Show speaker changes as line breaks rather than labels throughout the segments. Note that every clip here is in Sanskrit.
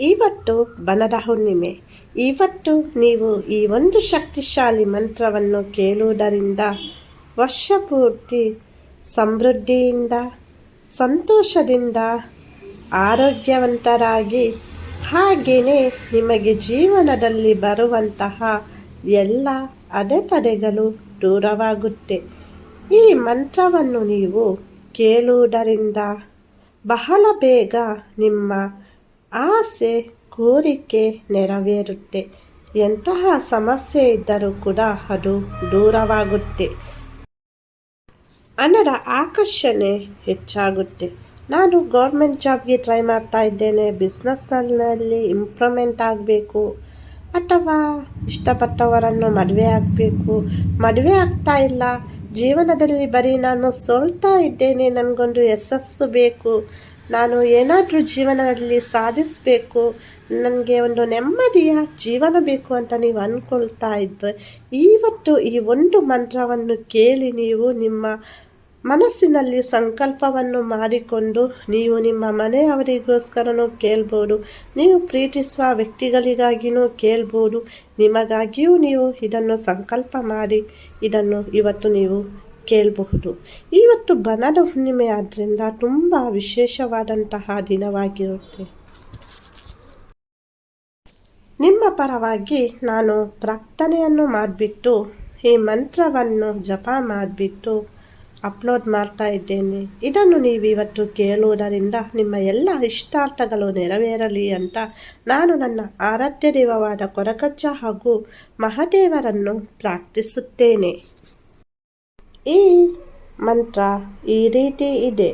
ಇವತ್ತು ಬನದ ಹುಣ್ಣಿಮೆ. ಇವತ್ತು ನೀವು ಈ ಒಂದು ಶಕ್ತಿಶಾಲಿ ಮಂತ್ರವನ್ನು ಕೇಳುವುದರಿಂದ ವರ್ಷಪೂರ್ತಿ ಸಮೃದ್ಧಿಯಿಂದ, ಸಂತೋಷದಿಂದ, ಆರೋಗ್ಯವಂತರಾಗಿ ಹಾಗೆಯೇ ನಿಮಗೆ ಜೀವನದಲ್ಲಿ ಬರುವಂತಹ ಎಲ್ಲ ಅಡೆತಡೆಗಳು ದೂರವಾಗುತ್ತೆ. ಈ ಮಂತ್ರವನ್ನು ನೀವು ಕೇಳುವುದರಿಂದ ಬಹಳ ಬೇಗ ನಿಮ್ಮ ಆಸೆ, ಕೋರಿಕೆ ನೆರವೇರುತ್ತೆ. ಎಂತಹ ಸಮಸ್ಯೆ ಇದ್ದರೂ ಕೂಡ ಅದು ದೂರವಾಗುತ್ತೆ. ಹಣದ ಆಕರ್ಷಣೆ ಹೆಚ್ಚಾಗುತ್ತೆ. ನಾನು ಗೌರ್ಮೆಂಟ್ ಜಾಬ್ಗೆ ಟ್ರೈ ಮಾಡ್ತಾ ಇದ್ದೇನೆ. ಬಿಸ್ನೆಸ್ನಲ್ಲಿ ಇಂಪ್ರೂವ್ಮೆಂಟ್ ಆಗಬೇಕು. ಅಥವಾ ಇಷ್ಟಪಟ್ಟವರನ್ನು ಮದುವೆ ಆಗಬೇಕು. ಮದುವೆ ಆಗ್ತಾ ಇಲ್ಲ. ಜೀವನದಲ್ಲಿ ಬರೀ ನಾನು ಸೋಲ್ತಾ ಇದ್ದೇನೆ. ನನಗೊಂದು ಯಶಸ್ಸು ಬೇಕು. ನಾನು ಏನಾದರೂ ಜೀವನದಲ್ಲಿ ಸಾಧಿಸಬೇಕು ನನಗೆ ಒಂದು ನೆಮ್ಮದಿಯ ಜೀವನ ಬೇಕು ಅಂತ ನೀವು ಅಂದ್ಕೊಳ್ತಾ ಇದ್ದರೆ ಇವತ್ತು ಈ ಒಂದು ಮಂತ್ರವನ್ನು ಕೇಳಿ ನೀವು ನಿಮ್ಮ ಮನಸ್ಸಿನಲ್ಲಿ ಸಂಕಲ್ಪವನ್ನು ಮಾಡಿಕೊಂಡು ನೀವು ನಿಮ್ಮ ಮನೆಯವರಿಗೋಸ್ಕರನೂ ಕೇಳ್ಬೋದು, ನೀವು ಪ್ರೀತಿಸುವ ವ್ಯಕ್ತಿಗಳಿಗಾಗಿಯೂ ಕೇಳ್ಬೋದು, ನಿಮಗಾಗಿಯೂ ನೀವು ಇದನ್ನು ಸಂಕಲ್ಪ ಮಾಡಿ, ಇದನ್ನು ಇವತ್ತು ನೀವು ಕೇಳಬಹುದು. ಇವತ್ತು ಬನದ ಹುಣ್ಣಿಮೆ ಆದ್ದರಿಂದ ತುಂಬ ವಿಶೇಷವಾದಂತಹ ದಿನವಾಗಿರುತ್ತೆ. ನಿಮ್ಮ ಪರವಾಗಿ ನಾನು ಪ್ರಾರ್ಥನೆಯನ್ನು ಮಾಡಿಬಿಟ್ಟು ಈ ಮಂತ್ರವನ್ನು ಜಪ ಮಾಡಿಬಿಟ್ಟು ಅಪ್ಲೋಡ್ ಮಾಡ್ತಾ ಇದ್ದೇನೆ. ಇದನ್ನು ನೀವು ಇವತ್ತು ಕೇಳುವುದರಿಂದ ನಿಮ್ಮ ಎಲ್ಲ ಇಷ್ಟಾರ್ಥಗಳು ನೆರವೇರಲಿ ಅಂತ ನಾನು ನನ್ನ ಆರಾಧ್ಯ ದೇವವಾದ ಕೊರಕಚ್ಚ ಹಾಗೂ ಮಹಾದೇವರನ್ನು ಪ್ರಾರ್ಥಿಸುತ್ತೇನೆ. ಈ ಮಂತ್ರ ಈ ರೀತಿ ಇದೆ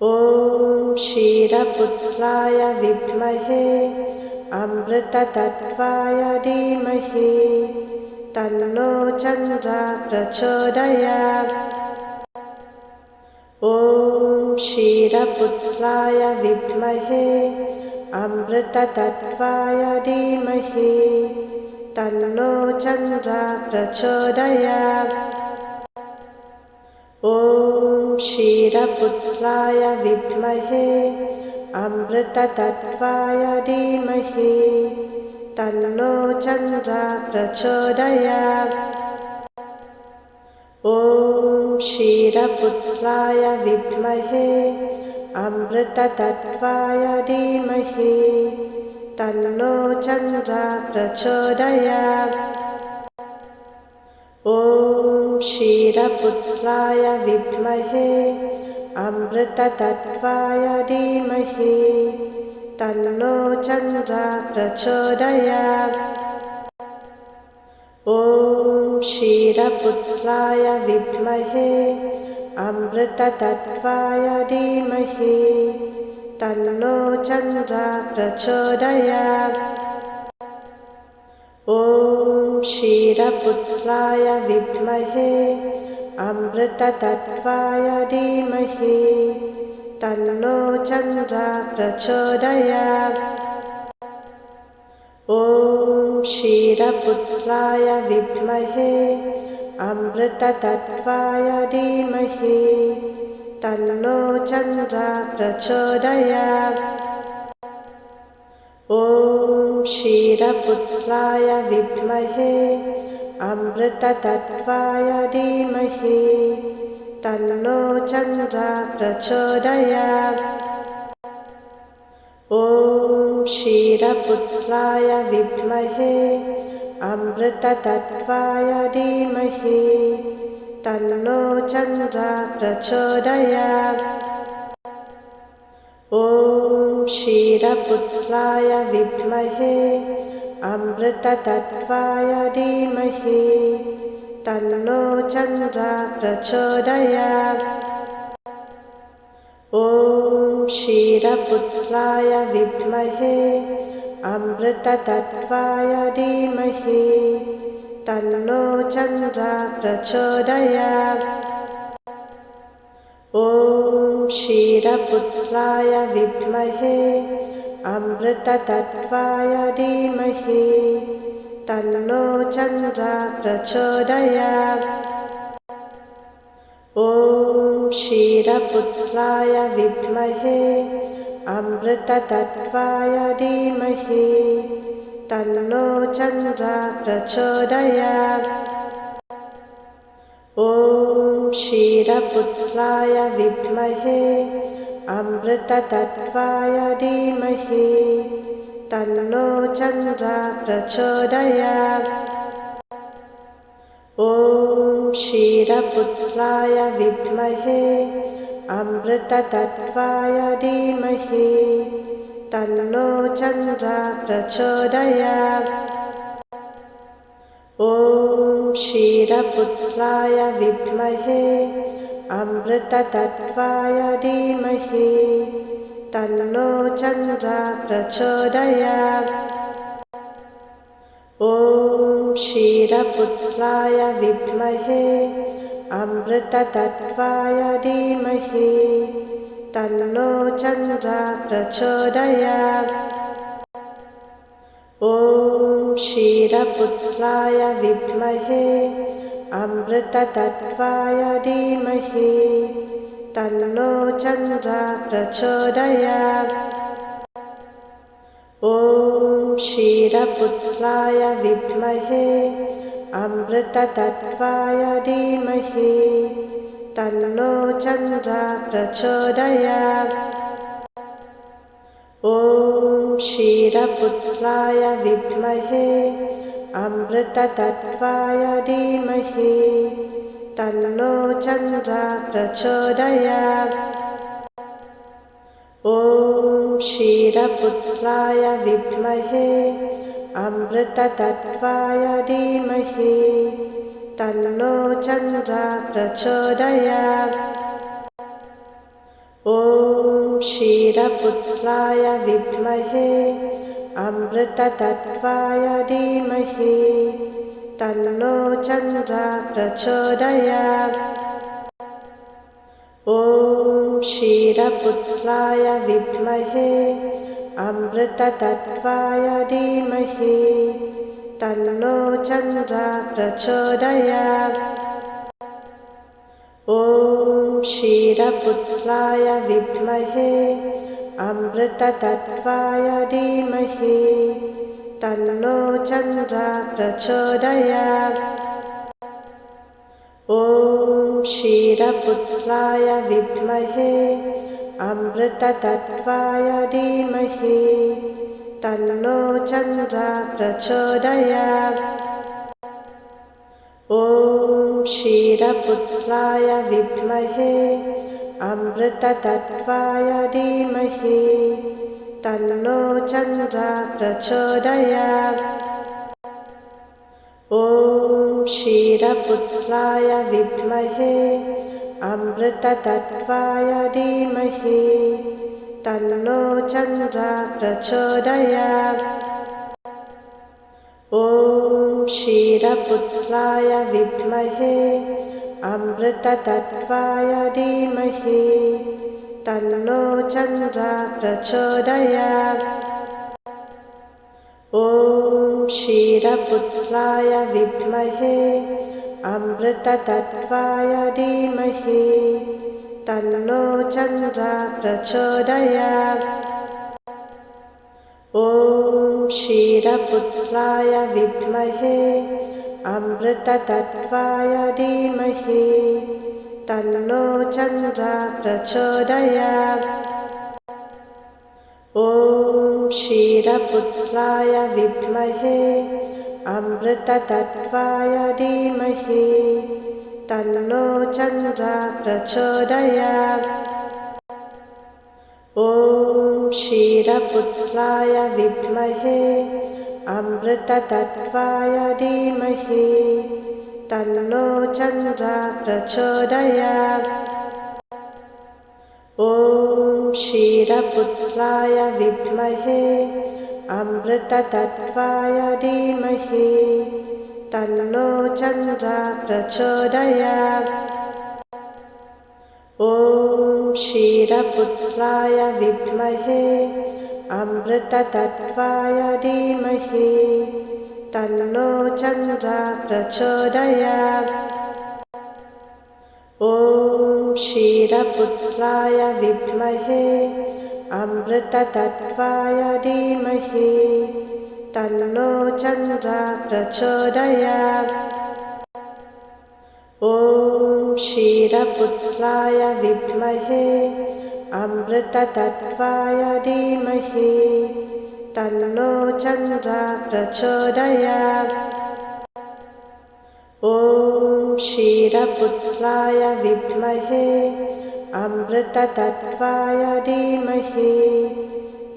ಓಂ ಕ್ಷೀರಪುತ್ರಾಯ ವಿದ್ಮಹೇ ಅಮೃತತತ್ವಾಯ ಧೀಮಹಿ तन्नो चन्द्र प्रचोदयात् ॐ क्षीरपुत्राय विद्महे अमृततत्त्वाय धीमहि तन्नो चन्द्र प्रचोदयात् ॐ क्षीरपुत्राय विद्महे अमृततत्त्वाय धीमहि। तन्नो चन्द्र प्रचोदयात् ॐ क्षीरपुत्राय विद्महे अमृततत्त्वाय धीमहि तन्नो चन्द्र प्रचोदयात् ॐ क्षीरपुत्राय विद्महे अमृततत्त्वाय धीमहि। तन्नो चन्द्र प्रचोदयात् ॐ क्षीरपुत्राय विद्महे अमृततत्त्वाय धीमहि तन्नो चन्द्र प्रचोदयात् ॐ क्षीरपुत्राय विद्महे अमृततत्त्वाय धीमहि। तन्नो चन्द्र प्रचोदयात् ॐ क्षीरपुत्राय विद्महे अमृततत्त्वाय धीमहि तन्नो चन्द्र प्रचोदयात् ॐ क्षीरपुत्राय विद्महे अमृततत्त्वाय धीमहि। तन्नो चन्द्र प्रचोदयात् ॐ क्षीरपुत्राय विद्महे अमृततत्त्वाय धीमहि तन्नो चन्द्र प्रचोदयात् ॐ क्षीरपुत्राय विद्महे अमृततत्त्वाय धीमहि। तन्नो चन्द्र प्रचोदयात् ॐ क्षीरपुत्राय विद्महे अमृततत्त्वाय धीमहि तन्नो चन्द्र प्रचोदयात् ॐ क्षीरपुत्राय विद्महे अमृततत्त्वाय धीमहि। तन्नो चन्द्र प्रचोदयात् ॐ क्षीरपुत्राय विद्महे अमृततत्त्वाय धीमहि तन्नो चन्द्रा प्रचोदयात् ॐ क्षीरपुत्राय विद्महे अमृततत्त्वाय धीमहि। तन्नो चन्द्रा प्रचोदयात् ॐ क्षीरपुत्राय विद्महे अमृततत्त्वाय धीमहि तन्नो चन्द्रा प्रचोदयात् ॐ क्षीरपुत्राय विद्महे अमृततत्त्वाय धीमहि। तन्नो चन्द्रा प्रचोदयात् ॐ क्षीरपुत्राय विद्महे अमृततत्त्वाय धीमहि तन्नो चन्द्रा प्रचोदयात् ॐ क्षीरपुत्राय विद्महे अमृततत्त्वाय धीमहि। तन्नो चन्द्रा प्रचोदयात् ॐ क्षीरपुत्राय विद्महे अमृततत्त्वाय धीमहि तन्नो चन्द्रा प्रचोदयात् ॐ क्षीरपुत्राय विद्महे अमृततत्त्वाय धीमहि। तन्नो चन्द्रा प्रचोदयात् ॐ क्षीरपुत्राय विद्महे अमृततत्त्वाय धीमहि तन्नो चन्द्रा प्रचोदयात्। ॐ क्षीरपुत्राय विद्महे अमृततत्त्वाय धीमहि तन्नो चन्द्रा प्रचोदयात्। ॐ क्षीरपुत्राय विद्महे अमृततत्त्वाय धीमहि तन्नो चन्द्रा प्रचोदयात् ॐ क्षीरपुत्राय विद्महे अमृततत्त्वाय धीमहि। तन्नो चन्द्रा प्रचोदयात् ॐ क्षीरपुत्राय विद्महे अमृततत्त्वाय धीमहि तन्नो चन्द्रा प्रचोदयात् ॐ क्षीरपुत्राय विद्महे अमृततत्त्वाय धीमहि। तन्नो चन्द्रा प्रचोदयात् ॐ क्षीरपुत्राय विद्महे अमृततत्त्वाय धीमहि तन्नो चन्द्रा प्रचोदयात् ॐ क्षीरपुत्राय विद्महे अमृततत्त्वाय धीमहि। तन्नो चन्द्रा प्रचोदयात् ॐ क्षीरपुत्राय विद्महे अमृततत्त्वाय धीमहि तन्नो चन्द्रा प्रचोदयात् ॐ क्षीरपुत्राय विद्महे अमृततत्त्वाय धीमहि। तन्नो चन्द्रा प्रचोदयात् ॐ क्षीरपुत्राय विद्महे अमृततत्त्वाय धीमहि तन्नो चन्द्रा प्रचोदयात् ॐ क्षीरपुत्राय विद्महे अमृततत्त्वाय धीमहि। तन्नो चन्द्रा प्रचोदयात् ॐ क्षीरपुत्राय विद्महे अमृततत्त्वाय धीमहि तन्नो चन्द्रा प्रचोदयात् ॐ क्षीरपुत्राय विद्महे अमृततत्त्वाय धीमहि। तन्नो चन्द्रा प्रचोदयात् ॐ क्षीरपुत्राय विद्महे अमृततत्त्वाय धीमहि तन्नो चन्द्रा प्रचोदयात् ॐ क्षीरपुत्राय विद्महे अमृततत्त्वाय धीमहि तन्नो चन्द्रा प्रचोदयात् ॐ क्षीरपुत्राय विद्महे अमृततत्त्वाय धीमहि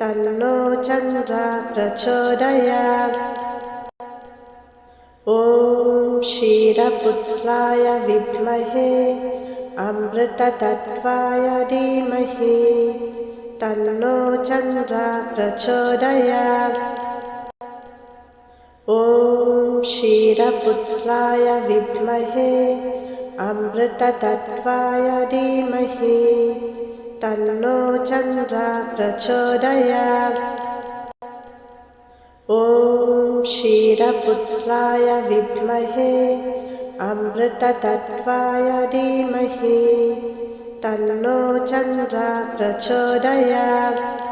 तन्नो चन्द्रा प्रचोदयात्। ॐ क्षीरपुत्राय विद्महे अमृततत्त्वाय धीमहि तन्नो चन्द्रा प्रचोदयात्। ॐ क्षीरपुत्राय विद्महे अमृततत्त्वाय धीमहि तन्नो चन्द्रा प्रचोदयात् ॐ क्षीरपुत्राय विद्महे अमृततत्त्वाय धीमहि। तन्नो चन्द्रा प्रचोदयात्